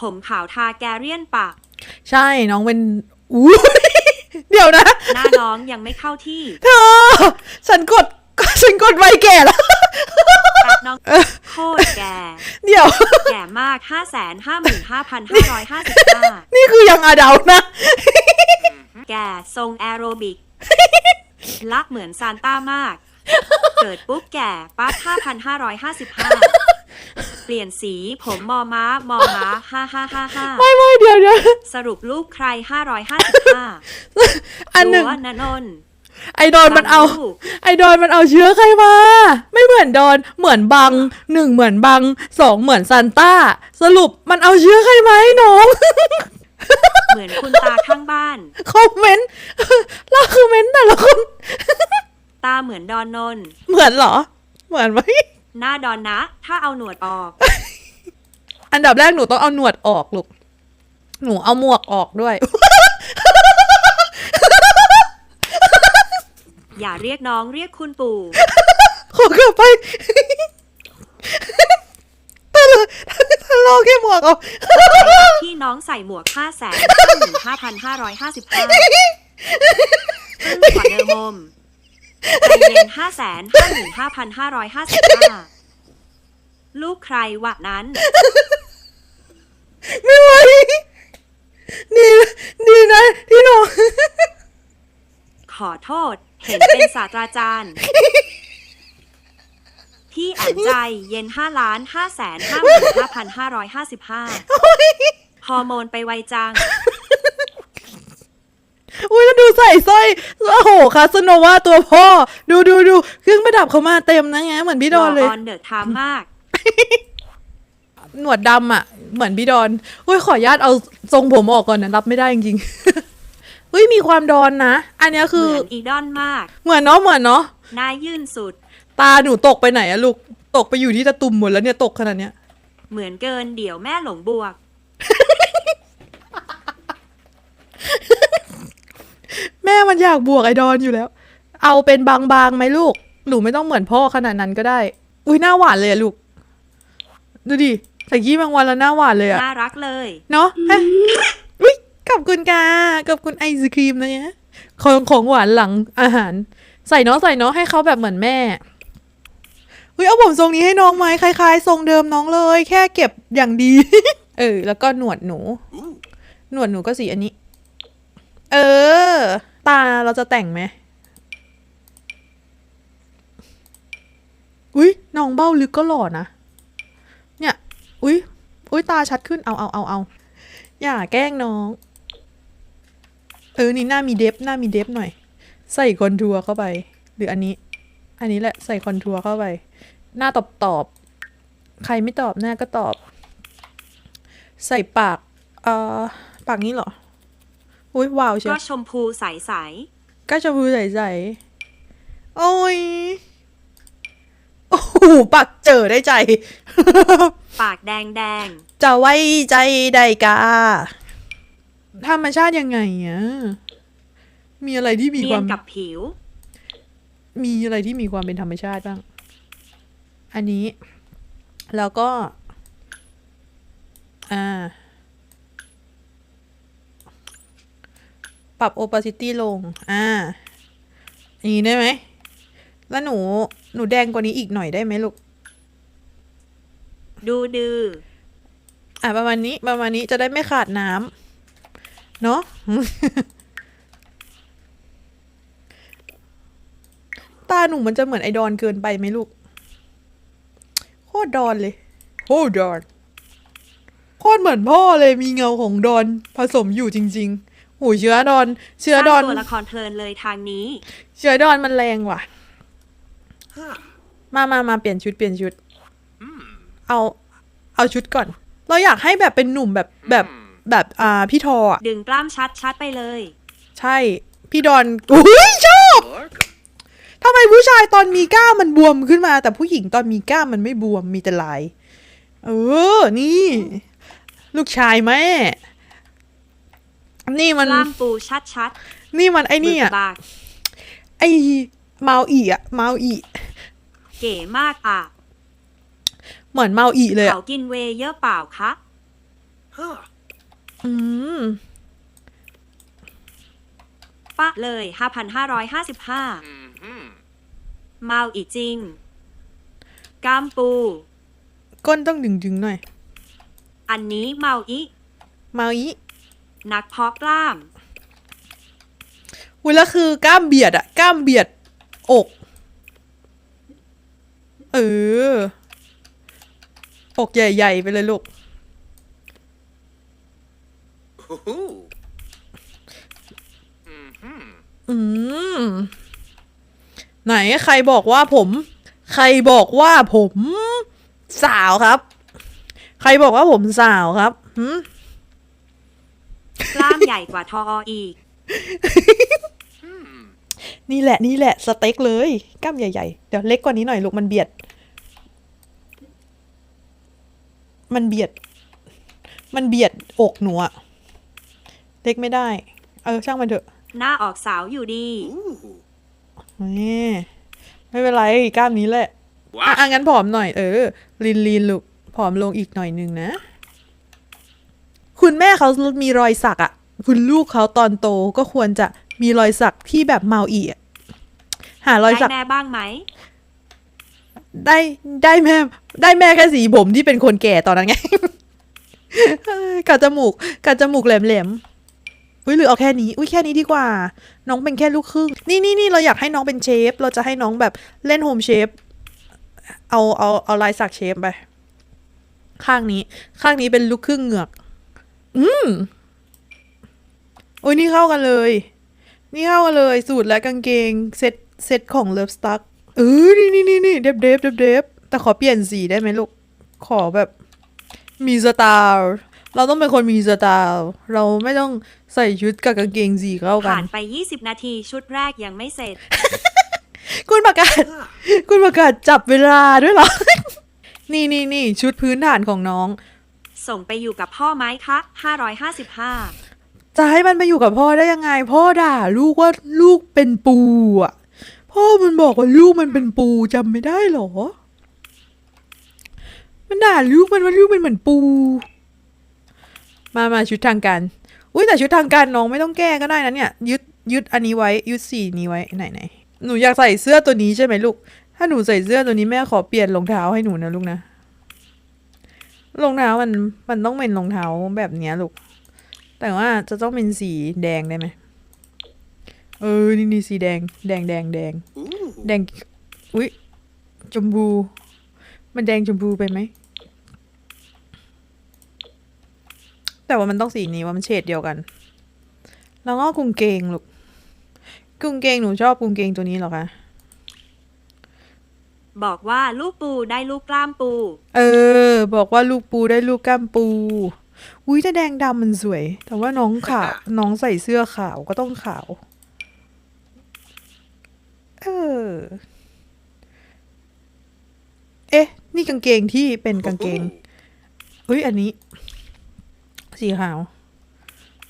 ผมขาวทาแกเรียนปาก ใช่น้องเป็นอู้เดี๋ยวนะ หน้าน้องยังไม่เข้าที่ เธอ ฉันกดฉันกดไวแก่แล้วตัดน้องโคตรแก่ เดี๋ยว แก่มาก5 5 5 5 5 5นี่คือยังอาเดานะ แก่ทรงแอโรบิก ลักเหมือนซานต้ามาก เกิดปุ๊บแก่ปั๊บ5,555 เปลี่ยนสีผมมอม้ามอม้าไม่ไม่เดี๋ยวเดี๋ยว555สรุปรูปใคร555อันหนึ่งรั้วนนนท์ไอดอนมันเอาลูกไอดอนมันเอาเชื้อใครมา ไม่เหมือนดอนเหมือนบังหนึ่งเหมือนบังสองเหมือนซันต้า สรุปมันเอาเชื้อใครมาให้น้องเหมือนคุณตาข้างบ้านคอมเมนต์แล้วคือเมนต์แต่ละคนตาเหมือนดอนนนท์เหมือนเหรอ เหมือนไหม หน้าดอนนะ ถ้าเอาหนวดออก อันดับแรกหนูต้องเอาหนวดออกลูก หนูเอาหมวกออกด้วย อย่าเรียกน้องเรียกคุณปู่ ขอกลับไปถ้าเราถ้าเราแค่หมวกออกที่น้องใส่หมวก5แสนห้าหมื่นห้าพันห้าร้อยห้าสิบห้าขวาเดอร์มม ใจเย็นห้าแสนห้าหมื่นห้าพันห้าร้อยห้าสิบห้าลูกใครวะนั้น ไม่ไหวดีนะดีนะที่หนูขอโทษ เห็นเป็นศาสตราจารย์พี่อ่านใจเย็นห้าล้านห้าแสนห้าหมื่นห้าพันห้าร้อยห้าสิบห้าฮอร์โมนไปไวจัง อุ้ยแล้วดูใส่สร้อยโอ้โหคาสโนวาตัวพ่อ ดูดูดูเครื่องประดับเขามาเต็มนะไงเหมือนพี่ดอนเลย ออนเดอะทามมาก หนวดดำอะ เหมือนพี่ดอนอุ้ยขออนุญาตเอาทรงผมออกก่อนนะรับไม่ได้จริงๆ อุ้ยมีความดอนนะ อันเนี้ยเหคือมือนอีดอนมาก เหมือนเนาะเหมือนเนาะหน้ายื่นสุด ตาหนูตกไปไหนอะลูกตกไปอยู่ที่ตะตุ่มหมดแล้วเนี่ยตกขนาดเนี้ย เหมือนเกินเดี๋ยวแม่หลงบวก แม่มันอยากบวกไอดอนอยู่แล้ว เอาเป็นบางๆไหมลูก หนูไม่ต้องเหมือนพ่อขนาดนั้นก็ได้ อุ้ยหน้าหวานเลยอะลูก ดูดิใส่กี้บางวันแล้วหน้าหวานเลยอะน่ารักเลย เนาะฮะอุ้ยขอบคุณกาขอบคุณไอศครีมนะเนี่ยของของหวานหลังอาหาร ใส่เนาะใส่เนาะให้เขาแบบเหมือนแม่อุ้ยเอาผมทรงนี้ให้น้องไหมคล้าย ๆ ทรงเดิมน้องเลย แค่เก็บอย่างดี เออ แล้วก็หนวดหนู หนวดหนูก็สีอันนี้ เออ ตาเราจะแต่งไหมอุ้ยน้องเบ้าลึกก็หล่อนะ เนี่ย อุ้ยอุ้ยตาชัดขึ้น เอาเอาเอาเอาอย่าแกล้งน้อง เออ นี่หน้ามีเดฟ หน้ามีเดฟหน่อย ใส่คอนทัวร์เข้าไป หรืออันนี้ อันนี้แหละ ใส่คอนทัวร์เข้าไป หน้าตอบตอบ ใครไม่ตอบหน้าก็ตอบ ใส่ปาก เอ่อ ปากนี้เหรอ อุ้ยวาวเชียก็วชมพูใสก็จะพูใส่ใส่โอ้ยโอ้โหปากเจอได้ใจๆปากแดงแดงจะไว้ใจได้กาธรรมชาติยังไงอะมีอะไรที่ๆมีเนีคยวานมกับผิว มีอะไรที่มีความเป็นธรรมชาติบ้าง อันนี้ แล้วก็ อ่า ปรับ opacity ลง อ่าอย่างนี้ได้ไหม แล้วหนู หนูแดงกว่านี้อีกหน่อยได้ไหมลูก ดูดื้ออะประมาณนี้ ประมาณนี้จะได้ไม่ขาดน้ำเนาะตาหนูมันจะเหมือนไอดอนเกินไปไหมลูก โคตรดอนเลย โคตรดอน โคตรเหมือนพ่อเลยมีเงาของดอนผสมอยู่จริง ๆ หูเชื้อดอน เชื้อดอน สร้างตัวละครเพลินเลยทางนี้ เชื้อดอนมันแรงว่ะ มามามาเปลี่ยนชุดเปลี่ยนชุด เอา เอาชุดก่อน เราอยากให้แบบเป็นหนุ่มแบบแบบแบบอ่าพี่ทออะดึงกล้ามชัดชัดๆไปเลย ใช่ พี่ดอนอุ้ยชอบทำไมผู้ชายตอนมีกล้ามมันบวมขึ้นมา แต่ผู้หญิงตอนมีกล้ามมันไม่บวมมีแต่ลาย เออ นี่ ลูกชายแม่ นี่มันกล้ามปูชัดชัดนี่มันไอ้ๆนี่บึอะกบากไอ้เมาอีอะเมาอีเก๋มากอะ เหมือนเมาอีเลยเขาอะกินเวย์เยอะเปล่าคะ Huh. อืมปะเลย5,555 Mm-hmm. เมาอีจริงกล้ามปู ก้นต้องดึงดึงๆหน่อย อันนี้เมาอีมาอี นักเพาะกล้ามอุ้ยแล้วคือกล้ามเบียดอะกล้ามเบียดอก เออ อกใหญ่ๆไปเลยลูก Ooh. Mm-hmm. อืม ไหนใครบอกว่าผม ใครบอกว่าผม สาวครับ ใครบอกว่าผมสาวครับหืม กล้ามใหญ่กว่าทออีก นี่แหละนี่แหละสเต็กเลยกล้ามใหญ่ๆ เดี๋ยวเล็กกว่านี้หน่อยลูกมันเบียด มันเบียด มันเบียดอกหนูอะเล็กไม่ได้ เออช่างมันเถอะ หน้าออกสาวอยู่ดี Ooh. นี่ไม่เป็นไรกล้ามนี้แหละอะ Wow. อะงั้นผอมหน่อยเออลีนลีนลูกผอมลงอีกหน่อยหนึงนะ คุณแม่เขามีรอยสักอะ่ะคุณลูกเขาตอนโตก็ควรจะมีรอยสักที่แบบเมาอีอะหารอยได้สักแม่บ้างไหม ได้ได้แม่ ได้แม่แค่สีผมที่เป็นคนแก่ตอนนั้นไงกัดจมูกกัดจมูกแหลมๆอุ้ยหรือเอาแค่นี้อุ้ยแค่นี้ดีกว่า น้องเป็นแค่ลูกครึ่งนี่นี่นี่เราอยากให้น้องเป็นเชฟ เราจะให้น้องแบบเล่นโฮมเชฟเอาเอาเอาลายสักเชฟไปข้างนี้ ข้างนี้เป็นลูกครึ่งเหงือก อืมโอ้ยนี่เข้ากันเลย นี่เข้ากันเลย สูตรและกางเกงเซ็ตเซ็ตของเลิฟสตั๊กเออนี่นี่นี่นี่เดฟเดฟเดฟเดฟแต่ขอเปลี่ยนสีได้ไหมลูก ขอแบบ มีสไตล์เราต้องเป็นคนมีสไตล์เราไม่ต้องใส่ชุดกับกางเกงสีเข้ากัผ่านนไป 20 นาทีชุดแรกยังไม่เสร็จ คุณประกาศ คุณประกาศจับเวลาด้วยเหรอ นี่นี่นี่ชุดพื้นฐานของน้อง ส่งไปอยู่กับพ่อไหมคะ555 จะให้มันไปอยู่กับพ่อได้ยังไง พ่อด่า ลูกว่าลูกเป็นปูอะ พ่อมันบอกว่าลูกมันเป็นปูจำไม่ได้เหรอ มันด่าลูกมันว่าลูกมันเหมือนปู มามาชุดทางการอุ้ยแต่ชุดทางการน้องไม่ต้องแก้ก็ได้นะเนี่ยยึดยึดอันนี้ไว้ยึดสีนี้ไว้ไหนไหนหนูอยากใส่เสื้อตัวนี้ใช่ไหมลูก ถ้าหนูใส่เสื้อตัวนี้แม่ขอเปลี่ยนรองเท้าให้หนูนะลูกนะ รองเท้ามันมันต้องเป็นรองเท้าแบบเนี้ยลูก แต่ว่าจะต้องเป็นสีแดงได้ไหมเออนี่นี่สีแดง แดงแดงแดง Ooh. แดงอุ๊ยชมพูมันแดงชมพูไปไหมแต่ว่ามันต้องสีนี้ว่ามันเฉดเดียวกัน แล้วก็กุงเกงลูกกุงเกงหนูชอบกุงเกงตัวนี้เหรอคะ บอกว่าลูกปูได้ลูกกล้ามปู เออ บอกว่าลูกปูได้ลูกกล้ามปู อุ้ยแต่แดงดำมันสวย แต่ว่าน้องขาวน้องใส่เสื้อขาวก็ต้องขาว เออ เอ๊ะ นี่กางเกงที่เป็นกางเกง Ooh. อุ้ย อันนี้ สีขาว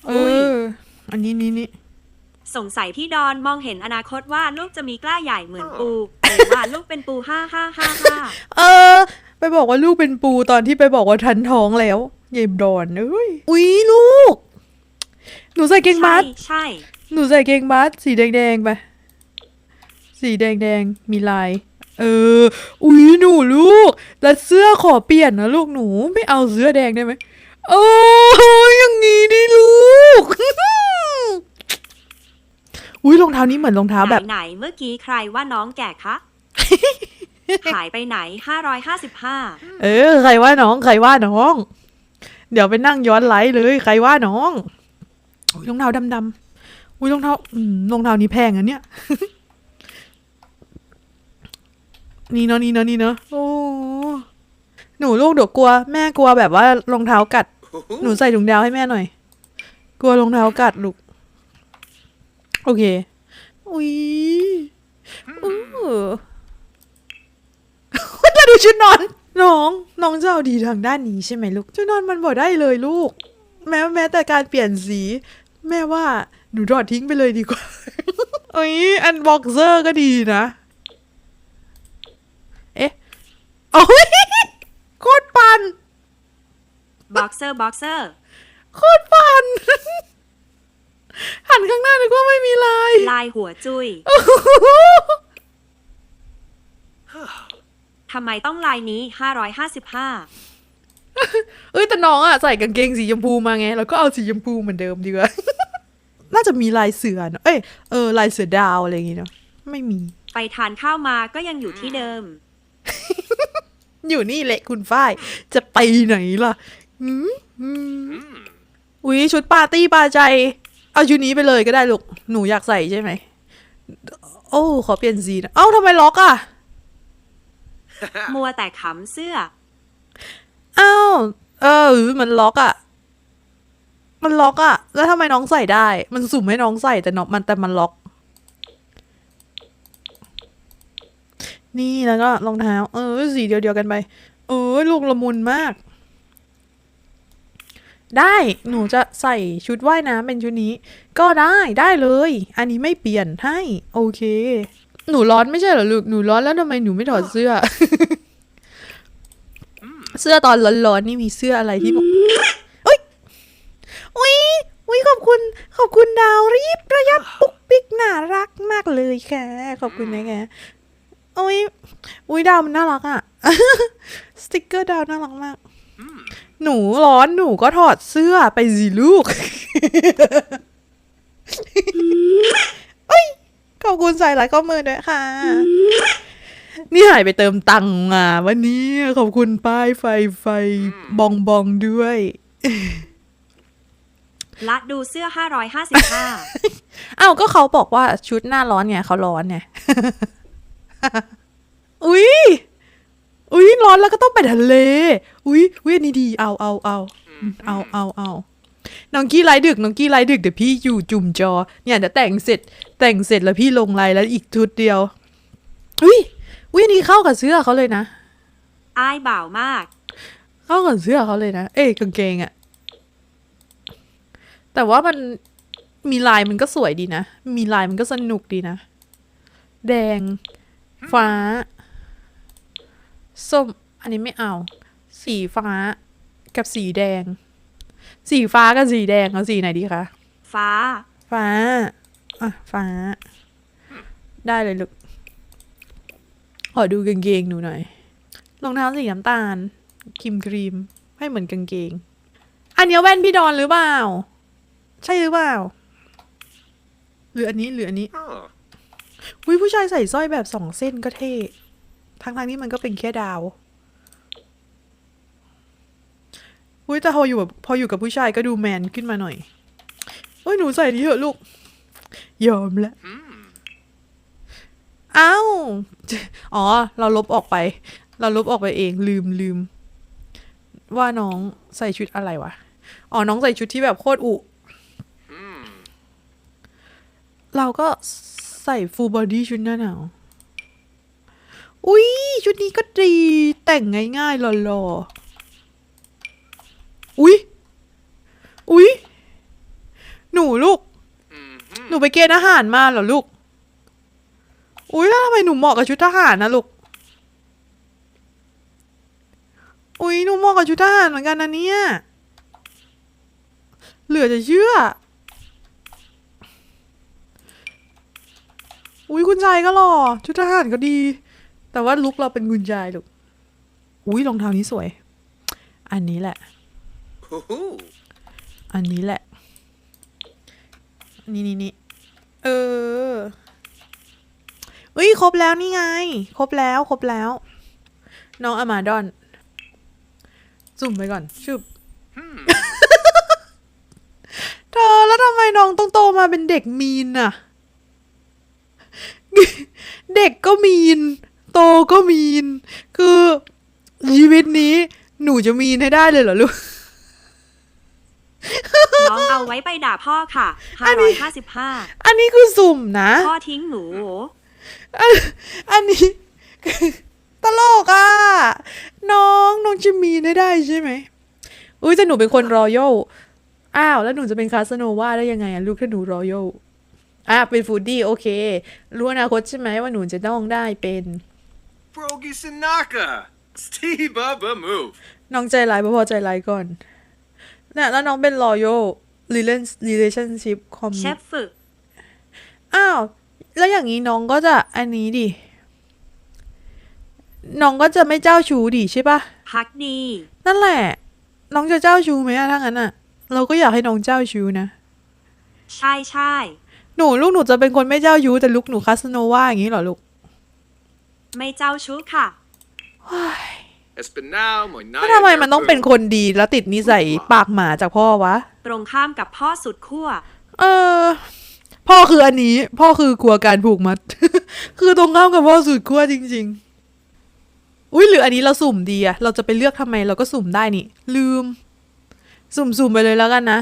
เออุ๊ยออันนี้นี่นี่ สงสัยพี่ดอนมองเห็นอนาคตว่าลูกจะมีกล้าใหญ่เหมือนปูหรือว่าลูกเป็นปู5555เออ ไปบอกว่าลูกเป็นปูตอนที่ไปบอกว่าทันท้องแล้วเย็บดอนเอ้ยอุ้ยลูก หนูใส่เกงมัใช่ดใช่ หนูใส่เกงบัสสีแดงๆไปสีแดงๆมีลาย เออ อุ๊ยหนูลูก แล้วเสื้อขอเปลี่ยนนะลูกหนูไม่เอาเสื้อแดงได้ไหมโอ้ยอย่างงี้ดิลูก อุ๊ยรองเท้านี้เหมือนรองเท้าไหนแบบไหนเมื่อกี้ใครว่าน้องแก่คะหายไปไหน555เออ ใครว่าน้อง ใครว่าน้อง เดี๋ยวไปนั่งย้อนไลฟ์เลย ใครว่าน้องอุ๊ยรองเท้าดำๆอุ้ยรองเท้าอืมรองเท้านี้แพงอันเนี้ยนี่เนาะนี่เนาะนี่เนาะโอ้หนูลูกเดี๋ยวกลัว แม่กลัวแบบว่ารองเท้ากัด หนู Ooh. ใส่ถุงเท้าให้แม่หน่อย กลัวรองเท้ากัดลูก โอเค อุ้ยเออจะดูชุดนอน น้อง น้องจะเอาดีทางด้านนี้ใช่ไหมลูก ชุดนอนมันบอกได้เลยลูก แม้แม้แต่การเปลี่ยนสี แม่ว่าหนูถอดทิ้งไปเลยดีกว่าโอ้ยอันบ็อกเซอร์ก็ดีนะ เอ๊ะโอ้ยโคตรปันบ็อกเซอร์บ็อกเซอร์โคตรฟัน หันข้างหน้านึกว่าไม่มีลาย ลายหัวจุย้ยทำไมต้องลายนี้555เอ้ยแต่น้องอะใส่กางเกงสีชมพูมาไง แล้วก็เอาสีชมพูเหมือนเดิมดีกว่า น่าจะมีลายเสือเนอะเอ้ยเออลายเสือดาวอะไรอย่างงี้เนาะไม่มี ไปทานข้าวมาก็ยังอยู่ที่เดิม อยู่นี่แหละคุณฝ้าย จะไปไหนล่ะอืมอืมอุ๊ยชุดปาร์ตี้ปาใจ เอาชุดนี้ไปเลยก็ได้ลูก หนูอยากใส่ใช่ไหม โอ้ ขอเปลี่ยนสีนะ เอ้าทำไมล็อกอะ มัวแต่ขำเสื้ออ้าวเออ มันล็อกอะ่ะ มันล็อกอะ่ะ แล้วทำไมน้องใส่ได้ มันสุ่มให้น้องใส่แต่น้องมันแต่มันล็อก นี่แล้วก็รองเท้า เออ สีเดียวเดียวๆกันไป เออ ลูกละมุนมาก ได้หนูจะใส่ชุดว่ายน้ำเป็นชุดนี้ ก็ได้ได้เลย อันนี้ไม่เปลี่ยนให้ โอเค หนูร้อนไม่ใช่เหรอลูกหนูร้อนแล้วทำไมหนูไม่ถอดเสื้อ เสื้อตอนร้อนๆนี่มีเสื้ออะไรที่บอกอุ้ยอุ้ยอุ้ยขอบคุณ ขอบคุณดาวรีบระยับปุกปิกน่ารักมากเลยค่ะ ขอบคุณนะคะอุ้ยอุ้ยดาวมันน่ารักอะสติกเกอร์ดาวน่ารักมาก หนูร้อนหนูก็ถอดเสื้อไปสิลูกเอ้ยขอบคุณใส่หลายข้อมือด้วยค่ะ นี่หายไปเติมตังค์มาวันนี้ขอบคุณป้ายไฟไฟบองบองด้วย ละดูเสื้อ555อ้าวก็เขาบอกว่าชุดหน้าร้อนไงเขาร้อนไง อุ๊ย อุ๊ยร้อนแล้วก็ต้องไปทะเล อุ๊ยอุ๊ยอันนี้ดี เอาเอาเอาเอาเอาเอาน้องกี้ไลฟ์ดึกน้องกี้ไลฟ์ดึกเดี๋ยวพี่อยู่จุ่มจอ เนี่ยเดี๋ยวแต่งเสร็จ แต่งเสร็จแล้วพี่ลงไลน์แล้วอีกชุดเดียว อุ๊ยอุ๊ยอันนี้เข้ากับเสื้อเขาเลยนะอายบ่าวมาก เข้ากับเสื้อเขาเลยนะ เอ้ยกางเกงอะแต่ว่ามันมีลายมันก็สวยดีนะ มีลายมันก็สนุกดีนะ แดง ฟ้า ส้ม อันนี้ไม่เอา สีฟ้ากับสีแดง สีฟ้ากับสีแดงเอาสีไหนดีคะ ฟ้า ฟ้า อะ ฟ้า ได้เลยลูก ขอดูกางเกงหนูหน่อย รองเท้าสีน้ำตาลครีมครีม ให้เหมือนกางเกง อันเนี้ยแว่นพี่ดอนหรือเปล่า ใช่หรือเปล่า หรืออันนี้หรืออันนี้ Oh. อุ้ยผู้ชายใส่สร้อยแบบสองเส้นก็เท่ ทั้งทางๆที่มันก็เป็นแค่ดาวอุ้ยแต่พออยู่แบบพออยู่กับผู้ชายก็ดูแมนขึ้นมาหน่อยเอ้ยหนูใส่นี้เถอะลูก ยอมแล้วอ้าวอ๋อ เราลบออกไป เราลบออกไปเองลืมลืม ว่าน้องใส่ชุดอะไรวะ อ๋อ น้องใส่ชุดที่แบบโคตรอุ Hmm. เราก็ใส่ฟูลบอดี้ชุดหน้าหนาว อุ๊ย ชุดนี้ก็ดี แต่งง่ายๆหล่อๆ อุ๊ย อุ๊ย หนูลูก Mm-hmm. หนูไปเกณฑ์อาหารมาเหรอลูก อุ๊ยแล้วทำไมหนูเหมาะกับชุดทหารนะลูก อุ๊ย หนูเหมาะกับชุดทหารเหมือนกันนะเนี่ย เหลือจะเชื่อ อุ๊ย คุณชายก็หล่อชุดทหารก็ดี แต่ว่าลุคเราเป็นคุณชายลูก อุ๊ยรองเท้านี้สวย อันนี้แหละ อันนี้แหละ นี่นี่นี่เออเอ้ย ครบแล้วนี่ไง ครบแล้ว ครบแล้ว น้องอามาดอน จุ่มไปก่อนชุบเธอแล้วทำไมน้องต้องโตมาเป็นเด็กมีนน่ะเด็กก็มีน โตก็มีน คือชีวิตนี้หนูจะมีนให้ได้เลยเหรอลูก น้องเอาไว้ไปด่าพ่อค่ะ555อันนี้คือสุ่มนะ พ่อทิ้งหนู อันอันนี้ ตลกอะ น้องน้องจะมีได้ได้ใช่ไหม อุ้ยแต่หนูเป็นคนรอยัลอ้าว แล้วหนูจะเป็นคาสโนวาได้ยังไงอะลูกถ้าหนูรอยัลอะเป็นฟูดดี้โอเค รู้อนาคตใช่ไหมว่าหนูจะต้องได้เป็น Frogi Sanaka. Steve Bubba move. น้องใจร้ายบ่พอใจร้ายก่อนเนี่ยแล้วน้องเป็น loyal relation- relationship เช commit ฟฝึก อ้าว แล้วอย่างนี้น้องก็จะอันนี้ดิ น้องก็จะไม่เจ้าชู้ดิใช่ปะพักดี นั่นแหละ น้องจะเจ้าชู้ไหมอะถ้างั้นอะเราก็อยากให้น้องเจ้าชู้นะ ใช่ใช่ หนูลูกหนูจะเป็นคนไม่เจ้าชู้แต่ลูกหนูคาสโนว่าอย่างนี้เหรอลูก ไม่เจ้าชู้ค่ะ Espinal, my แล้วทำไมมันต้องเป็นคนดีแล้วติดนิสัยปากหมาจากพ่อวะ ตรงข้ามกับพ่อสุดขั้ว เออ พ่อคืออันนี้ พ่อคือกลัวการผูกมัด คือตรงข้ามกับพ่อสุดขั้วจริง ๆ อุ้ยหรืออันนี้เราสุ่มดีอะเราจะไปเลือกทำไมเราก็สุ่มได้นี่ ลืม สุ่มๆไปเลยแล้วกันนะ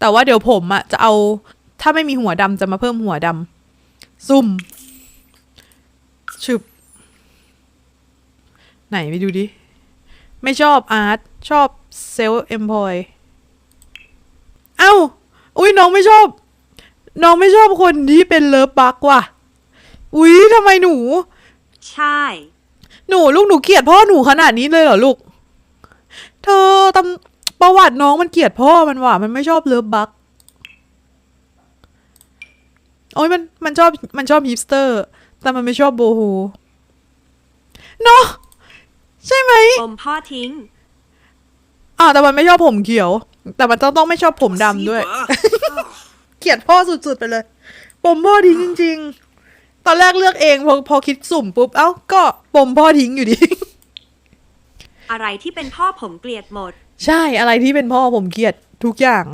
แต่ว่าเดี๋ยวผมอะจะเอา ถ้าไม่มีหัวดำจะมาเพิ่มหัวดำสุ่ม ชึบ ไหนไปดูดิ ไม่ชอบอาร์ตชอบเซลล์เอมพอยเอ้า อุ้ยน้องไม่ชอบ น้องไม่ชอบคนที่เป็นเลิฟบักว่ะ อุ้ยทำไมหนู ใช่ หนูลูกหนูเกลียดพ่อหนูขนาดนี้เลยเหรอลูก เธอตำประวัติน้องมันเกลียดพ่อมันว่ะ มันไม่ชอบเลิฟบักโอ้ยมันมันชอบมันชอบฮิปสเตอร์ แต่มันไม่ชอบโบโฮเนาะ ใช่ไหมอมพ่อทิ้งอ่าวแต่มันไม่ชอบผมเขียว แต่มันต้องต้องไม่ชอบผมดำด้วย เกลียดพ่อสุดๆไปเลย ปมพ่อทิ้งจริง ๆ ตอนแรกเลือกเองพอพอคิดสุ่มปุ๊บ เอ้า ก็ปมพ่อทิ้งอยู่ดี อะไรที่เป็นพ่อผมเกลียดหมด ใช่อะไรที่เป็นพ่อผมเกลียดทุกอย่าง